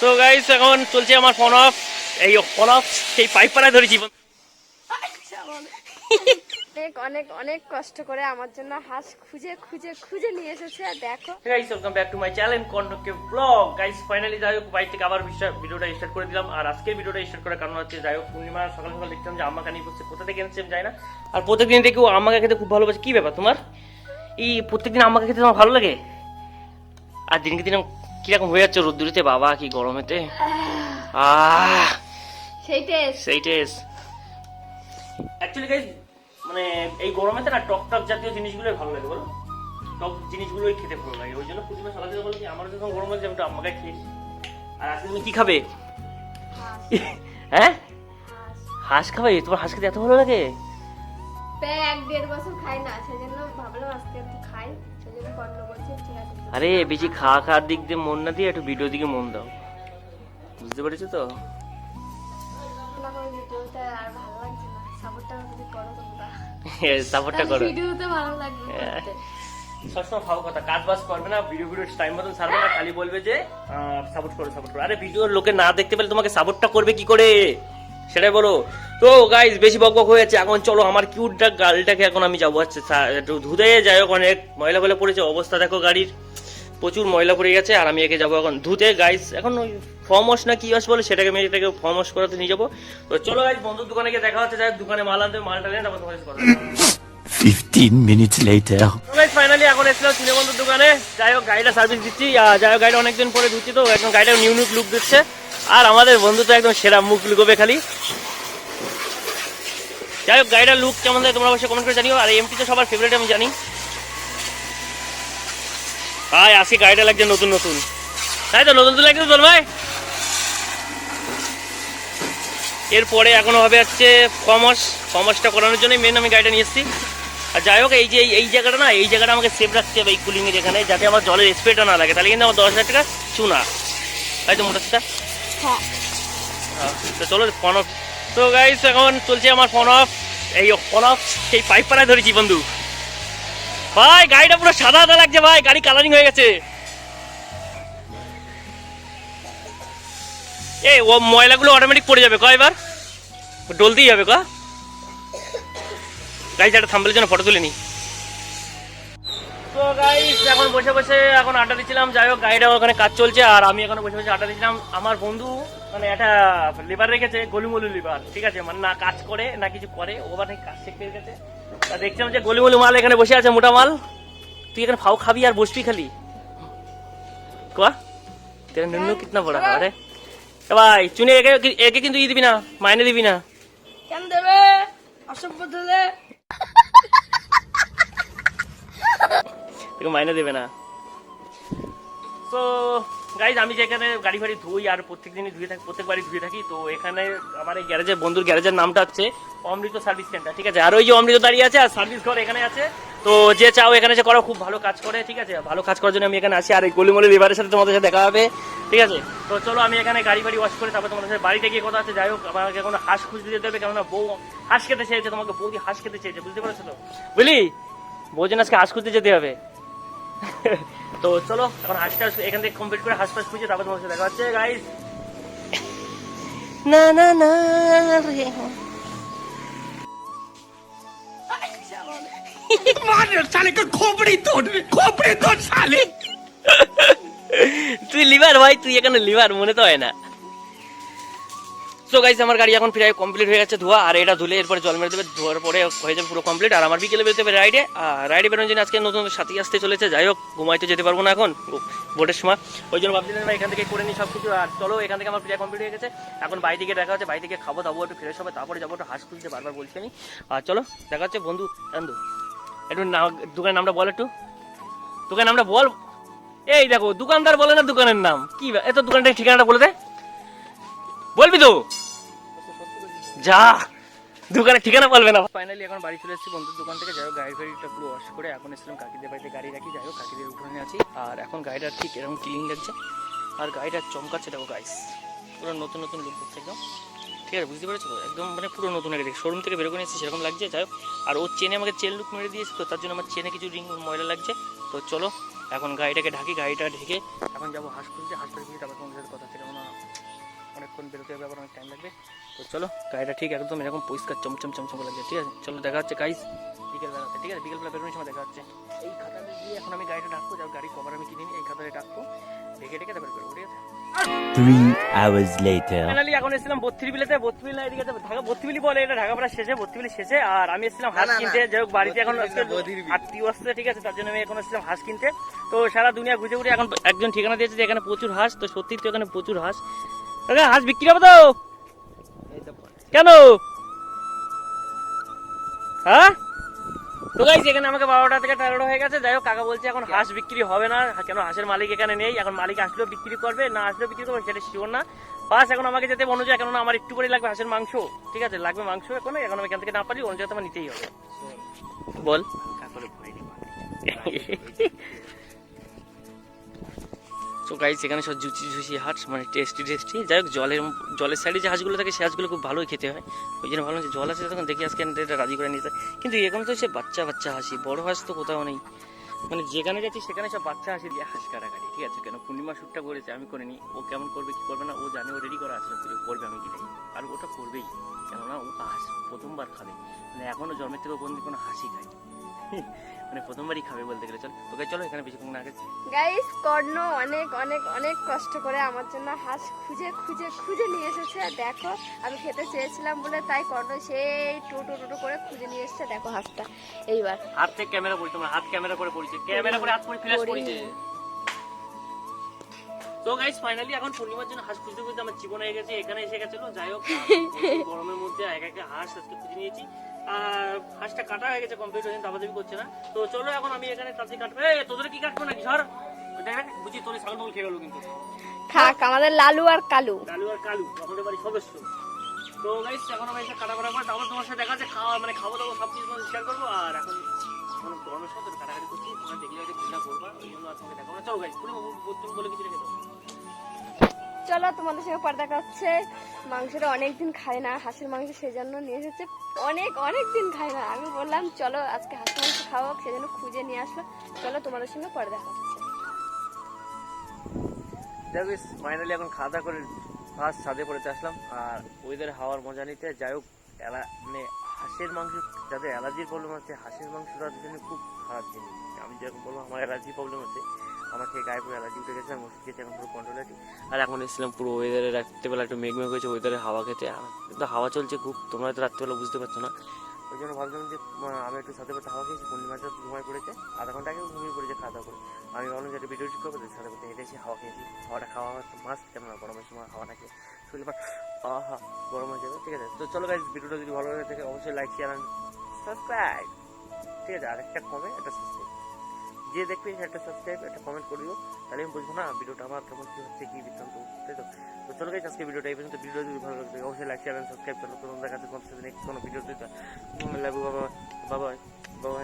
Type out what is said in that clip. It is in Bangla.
তো গাইস এখন চলছে আমার ফোন অফ এই ফোন অফ সেই পাইপ পাড়ায় ধরেছি। অনেক অনেক অনেক কষ্ট করে আমার জন্য হাঁস খুঁজে খুঁজে খুঁজে নিয়ে এসেছে আর দেখো। Guys welcome back to my channel কন্টকে blog guys finally যাই হোক বাইক থেকে আবার ভিডিওটা স্টার্ট করে দিলাম। আর আজকের ভিডিওটা স্টার্ট করার কারণ হচ্ছে যাই হোক পূর্ণিমা সকাল সকাল দেখছিলাম যে আম্মা কানি করছে কোথা থেকে এনেছে জানি না। আর প্রত্যেকদিন দেখি ও আম্মাকে খেতে খুব ভালোবাসে। কি ব্যাপার তোমার? এই প্রত্যেকদিন আম্মাকে খেতে তোমার ভালো লাগে? আর দিনকে দিন কীরকম হয়ে যাচ্ছে রোদ্দুরিতে বাবা কি গরমেতে? আহ সেই টেস্ট সেই টেস্ট অ্যাকচুয়ালি গাইস মানে এই গরমেতে না টক টক জাতীয় জিনিসগুলোই ভালো লাগে বলো। টক জিনিসগুলোই খেতে ভালো লাগে। ওই জন্য প্রতিদিন সকালে বলো কি আমার যখন গরম লাগছে আমি একটু আম্মাকে খেয়ে আর আজকে তুমি কি খাবে? হ্যাঁ? হাঁস। খাবে? তোমার হাঁস খেতে এত ভালো লাগে? প্রায় এক দেড় বছর খাই না সেজন্য ভাবলাম আজকে একটু খাই। আরে বেশি খাওয়া খাওয়ার দিক দিয়ে মন না দিয়ে একটু ভিডিও দিকে মন দাও। বুঝতে পেরেছ তো? সাপোর্টটা যদি করো। হ্যাঁ। সবসময় ভালো কথা কাজ বাজ করবে না ভিডিও ভিডিও টাইম মতন ছাড়বে না খালি বলবে যে সাপোর্ট করো সাপোর্ট করো। আরে ভিডিও লোকে না দেখতে পেলে তোমাকে সাপোর্টটা করবে কি করে? সেটাই বলো। তো গাইজ বেশি বক বক হয়ে যাচ্ছে। এখন চলো আমার কিউটটা গাড়িটাকে এখন আমি যাব। হচ্ছে একটু ধুতে যাই হোক অনেক। ময়লা ফয়লা পড়েছে অবস্থা দেখো গাড়ির। প্রচুর ময়লা পড়ে গেছে আর আমি একে যাব এখন ধুতে। গাইস এখন ওই ফর্ম ওয়াশ না কি ওয়াশ বলে সেটাকে আমি এটাকে ফর্ম ওয়াশ করাতে নিয়ে যাব। তো চলো গাইজ বন্ধুর দোকানে গিয়ে দেখা হচ্ছে। যাই দোকানে মাল আনতে মালটা নিয়ে তারপর তোমার কথা বলব। 15 minutes later. ফাইনালি এখন এসেছিলাম বন্ধুর দোকানে। যাই হোক গাড়িটা সার্ভিস দিচ্ছি। আর যাই হোক গাড়িটা অনেকদিন পরে ধুচ্ছি তো গাড়িটা নিউ নিউ লুক দিচ্ছে। আর আমাদের বন্ধু তো একদম সেরা মুখ লুকোবে খালি। যাই হোক গাড়িটার লুক কেমন দেয় তোমরা অবশ্যই কমেন্ট করে জানিও। আর এমটি তো সবার ফেভারিট আমি জানি। ভাই আজকে গাড়িটা লাগছে নতুন নতুন। তাই তো নতুন নতুন লাগছে তোর ভাই? এরপরে এখনও হবে হচ্ছে কমার্স কমার্সটা করানোর জন্যই মেন আমি গাড়িটা নিয়ে এসেছি। আর যাই হোক এই যে এই- জায়গাটা না এই জায়গাটা আমাকে সেভ রাখতে হবে এই কুলিং এর এখানে যাতে আমার জলের স্প্রেটা না লাগে। তাহলে কিন্তু আমার দশ হাজার টাকা চুনা। তাই তো মোটা সেটা হ্যাঁ তো চলো ফোন অফ তো গাইস এখন চলছে আমার ফোন অফ এই অফ সেই পাইপ পাড়ায় ধরেছি, বন্ধু। ভাই, গাড়িটা পুরো সাদা সাদা লাগছে, ভাই। গাড়ি কালারিং হয়ে গেছে। এই ও ময়লাগুলো অটোমেটিক পড়ে যাবে, ক এবার? ডলতেই যাবে কা? গাড়ি একটা থাম্বেলের জন্য ফটো তুলে নি। তো এখন বসে বসে এখন আড্ডা দিচ্ছিলাম। যাই হোক গাড়িটা ওখানে কাজ চলছে। আর আমি এখন বসে বসে আড্ডা দিচ্ছিলাম। আমার বন্ধু মানে একটা লিভার রেখেছে, গলুমলু লিভার ঠিক আছে? মানে না কাজ করে, না কিছু করে, ও মানে কাজ শিখতে রেখেছে তা দেখছিলাম যে গলুমলু মাল এখানে বসে আছে, মোটা মাল। তুই এখানে ফাও খাবি আর বসবি খালি। কোয়া? তেরা নুনু কিতনা বড়া আরে এ ভাই, চুনি একে একে কিন্তু ই দিবি না, মাইনে দিবি না। কেন দেবে? অসভ্য তোকে মাইনে দেবে না। তো গাইজ আমি যেখানে গাড়ি ফাড়ি ধুই আর প্রত্যেক দিনই ধুয়ে থাকি প্রত্যেকবারই ধুয়ে থাকি, তো এখানে আমার এই গ্যারেজের বন্ধুর গ্যারেজের নামটা হচ্ছে অমৃত সার্ভিস সেন্টার ঠিক আছে? আর ওই যে অমৃত দাঁড়িয়ে আছে, আর সার্ভিস ঘর এখানে আছে। তো যে চাও এখানে যে করো, খুব ভালো কাজ করে, ঠিক আছে? ভালো কাজ করার জন্য আমি এখানে আসি, আর এই গলিমলি লিভারের সাথে তোমাদের সাথে দেখা হবে, ঠিক আছে? তো চলো, আমি এখানে গাড়ি বাড়ি ওয়াশ করে তারপর তোমাদের সাথে বাড়িতে গিয়ে কথা আছে যাই হোক, আমাকে এখন হাঁস খুঁজতে যেতে হবে, কেননা বউ হাঁস খেতে চেয়েছে, তোমাকে বৌদি হাঁস খেতে চেয়েছে, বুঝতে পারছ তো? বুঝলি? বৌজন আজকে হাঁস খুঁজতে যেতে হবে। তো চলো এখন হাঁসটা এখান থেকে কমপ্লিট করে হাসপাস খুঁজে তারপর তোমার সাথে দেখা হচ্ছে গাইস না না না রে। তুই লিভার ভাই তুই এখানে লিভার মনে তো হয় না। তো গাইস আমার গাড়ি এখন প্রায় কমপ্লিট হয়ে গেছে ধোয়া, আর এটা ধুলে এরপরে জল মেরে দেবে, ধোয়ার পরে হয়ে যাবে পুরো কমপ্লিট আর আমার বিকেলে বেরোতে হবে রাইডে আর রাইডে বেরোনোর জন্য আজকে নতুন সাথী আসতে চলেছে, যাই হোক, ঘুমাইতে যেতে পারব না এখন। বোটের সময়। ওই জন্য ভাবছিলাম এখান থেকে করে নিই সব কিছু আর চলো, এখান থেকে আমার প্রায় কমপ্লিট হয়ে গেছে। এখন বাড়ি থেকে দেখা হচ্ছে বাড়ি থেকে খাব, দাবো, একটু ফ্রেশ হবে, তারপরে যাব একটু হাঁস খুঁজতে, বারবার বলছি আমি। আর চলো, দেখা হচ্ছে, বন্ধু বন্ধু একটু না দোকানের নামটা বল একটু। দোকানের নামটা বল। এই দেখো, দোকানদার বলে না দোকানের নাম? কি? এত দোকানটার ঠিকানাটা বলে দে। বলবি তো? যা দোকানের ঠিকানা বলবে না। ফাইনালি এখন বাড়ি চলে এসেছি বন্ধুর দোকান থেকে। যাই হোক, গাড়ি ফাড়িটা পুরো ওয়াশ করে এখন এসেছিলাম কাকিদের বাড়িতে গাড়ি রাখি। যাই হোক, কাকিদের উঠোনে আছি। আর এখন গাড়িটা ঠিক এরকম ক্লিন লাগছে। আর গাড়িটা চমকাচ্ছে, দেখো গাইস পুরো নতুন নতুন লুক দিচ্ছে একদম। ঠিক আছে, বুঝতে পেরেছ? একদম মানে পুরো নতুন আগে শোরুম থেকে বের করে নিয়েছি, সেরকম লাগছে। যাই হোক, আর ও চেনে আমাকে চেন লুক মেরে দিয়েছে, তো তার জন্য আমার চেনে কিছু রিং ময়লা লাগছে। তো চলো, এখন গাড়িটাকে ঢাকি, গাড়িটা ঢেকে এখন যাব হাঁস খুঁজতে হাঁস খুঁজে তারপর তোমাদের কথা হচ্ছে কেমন লাগবে আবার অনেক টাইম লাগবে। তো চলো গাড়িটা ঠিক একদম এরকম পরিষ্কার চমচম চমচম করে লাগছে ঠিক আছে? চলো দেখা হচ্ছে গাইস বিকেল বেলাতে ঠিক আছে? বিকেল বেলা বেরোনোর সময় দেখা হচ্ছে। এই খাতাতে দিয়ে এখন আমি গাড়িটা ডাকবো যাও গাড়ি কভার আমি কিনে নিই এই খাতাতে ডাকবো ঢেকে ঢেকে তারপরে বেরোবো ঠিক আছে? Three hours later. ফাইনালি এখন এসেছিলাম বত্রিবিলেতে বত্রিবিল না এদিকে ঢাকা বত্রিবিলি বলে এটা ঢাকা পাড়া শেষে বত্রিবিলি শেষে আর আমি এসেছিলাম হাঁস কিনতে যাই হোক বাড়িতে এখন আজকে আত্মীয় আসছে ঠিক আছে? তার জন্য আমি এখন এসেছিলাম হাঁস কিনতে। তো সারা দুনিয়া ঘুরে ঘুরে এখন একজন ঠিকানা দিয়েছে যে এখানে প্রচুর হাঁস তো সত্যি তো এখানে প্রচুর হাঁস। কাকা হাঁস বিক্রি হবে তো? কেন? হ্যাঁ? তো গাইস এখানে আমাকে বারোটা থেকে তেরোটা হয়ে গেছে। যাই হোক কাকা বলছে এখন হাঁস বিক্রি হবে না। কেন হাঁসের মালিক এখানে নেই? এখন মালিক আসলেও বিক্রি করবে না আসলেও বিক্রি করবে সেটা শিওর না। বাস এখন আমাকে যেতে মনে যায় কেননা আমার একটু করে লাগবে হাঁসের মাংস। ঠিক আছে লাগবে মাংস এখন এখন আমি এখান থেকে না পারি অন্য জায়গাতে আমার নিতেই হবে। বল। তো গাইস এখানে সব জুচি জুচি হাঁস মানে টেস্টি টেস্টি যাই হোক, জলের জলের সাইডে যে হাঁসগুলো থাকে, সে হাঁসগুলো খুব ভালোই খেতে হয়। ওই জন্য ভাবলাম যে জল আছে, তখন দেখি আজকে এটা রাজি করে নিতে। কিন্তু এখন তো সে বাচ্চা বাচ্চা হাসি, বড় হাঁস তো কোথাও নেই। মানে যেখানে যাচ্ছি, সেখানে সব বাচ্চা হাসি দিয়ে হাঁস কাটাকাটি, ঠিক আছে? কেন পূর্ণিমা শ্যুটটা করেছে, আমি করে নিই ও কেমন করবে, কি করবে না, ও জানে, ও রেডি করা আছে করবে, আমি গেলেই আর ওটা করবেই, কেননা ও হাঁস। প্রথমবার খাবে। মানে এখনও জন্মের থেকে বন্দি কোনো হাসি খায় মানে প্রথমবারই খাবে বলতে গেলে চল তোকে চলো এখানে বেশিক্ষণ না গেছি গাইস কর্ণ অনেক অনেক অনেক কষ্ট করে আমার জন্য হাঁস খুঁজে খুঁজে খুঁজে নিয়ে এসেছে। দেখো আমি খেতে চেয়েছিলাম বলে তাই কর্ণ সেই টুটু টুটু করে খুঁজে নিয়ে এসেছে। দেখো হাঁসটা। এইবার। হাত থেকে ক্যামেরা পড়ি তোমার হাত ক্যামেরা করে পড়িছে ক্যামেরা করে হাত পড়ি ফ্ল্যাশ। পড়িছে তো গাইস ফাইনালি এখন পূর্ণিমার জন্য হাঁস খুঁজতে খুঁজতে আমার জীবন হয়ে গেছে এখানে এসে গেছিল। যাই হোক গরমের মধ্যে এক একটা হাঁস আজকে খুঁজে নিয়েছি। আর হাঁসটা কাটা হয়ে গেছে কমপ্লিট হয়ে দাবাদাবি করছে না। তো চলো এখন আমি এখানে তাড়াতাড়ি কাটবো। এই তোদের কি কাটবো নাকি? দেখ বুঝি তোর ছাগল খেয়ে গেলো কিন্তু। থাক আমাদের লালু আর কালু। কালু আর কালু আমাদের বাড়ির সদস্য। তো গাইস এখন আমি এসে কাটা করা পর তারপর তোমার সাথে দেখা যাচ্ছে খাওয়া মানে খাওয়া দাওয়া সব কিছু শেয়ার করব। আর এখন এখন গরমের সাথে কাটাকাটি করছি তোমরা দেখলে হয়তো ঘৃণা করবা ওই জন্য আর তোমাকে দেখাবো না চলো গাইস পুরো বলে কিছু রেখে দাও। চলো, তোমাদের সঙ্গে পর্দা করছে। মাংসটা অনেক দিন খায় না, হাঁসের মাংস সেই জন্য নিয়ে এসেছে। অনেক অনেক দিন খায় না। আমি বললাম, চলো, আজকে হাঁসের মাংস খাওয়া সেজন্য খুঁজে নিয়ে আসলো। চলো, তোমাদের সঙ্গে পর্দা করছে। দেখো ফাইনালি এখন খাওয়া দাওয়া করে ফার্স্ট ছাদে পড়েতে আসলাম। আর ওয়েদার হাওয়ার মজা নিতে, যাই হোক মানে হাঁসের মাংস, যাদের অ্যালার্জির প্রবলেম আছে, হাঁসের মাংস তাদের জন্য খুব খারাপ জিনিস। আমি যেরকম বলব আমার অ্যালার্জি প্রবলেম আছে। আমাকে গায়ে পুরো অ্যালার্জি উঠে গেছে আমি ওষুধ খেয়েছি এখন পুরো কন্ট্রোল আছি। আর এখন এসেছিলাম পুরো ওয়েদারে রাত্রেবেলা একটু মেঘ মেঘ হয়েছে ওয়েদারে হাওয়া খেতে। কিন্তু হাওয়া চলছে খুব, তোমরা হয়তো রাত্রেবেলা বুঝতে পারছ না। ওই জন্য ভাবলাম যে আমি একটু সাথে সাথে হাওয়া খেয়েছি, পূর্ণিমাটা ঘুমায় পড়েছে, আধা ঘণ্টা আগে ঘুমিয়ে পড়েছে খাওয়া দাওয়া করে। আমি ভাবলাম যে একটা ভিডিও ঠিক করব সাথে সাথে হেঁটে এসে হাওয়া খেয়েছি। হাওয়াটা খাওয়া মাস্ট কেন না গরমের সময় হাওয়াটা খেয়ে শরীর আমার আহা, গরম হয়ে যাবে। ঠিক আছে, তো চলো গাইজ ভিডিওটা যদি ভালো লাগে থাকে অবশ্যই লাইক শেয়ার সাবস্ক্রাইব ঠিক আছে আর একটা কমে একটা সাবস্ক্রাইব যে দেখবে একটা সাবস্ক্রাইব একটা কমেন্ট করে দিও তাহলে আমি বুঝব না ভিডিওটা আমার কেমন, কী হচ্ছে, কি বৃত্তান্ত তাই তো? তো চলো গেছে আজকে ভিডিওটা এই পর্যন্ত। ভিডিও যদি ভালো লাগে, অবশ্যই লাইক শেয়ার সাবস্ক্রাইব করো। তোমাদের কাছে কোনো ভিডিও দিতে। বাবা বাবা বাবা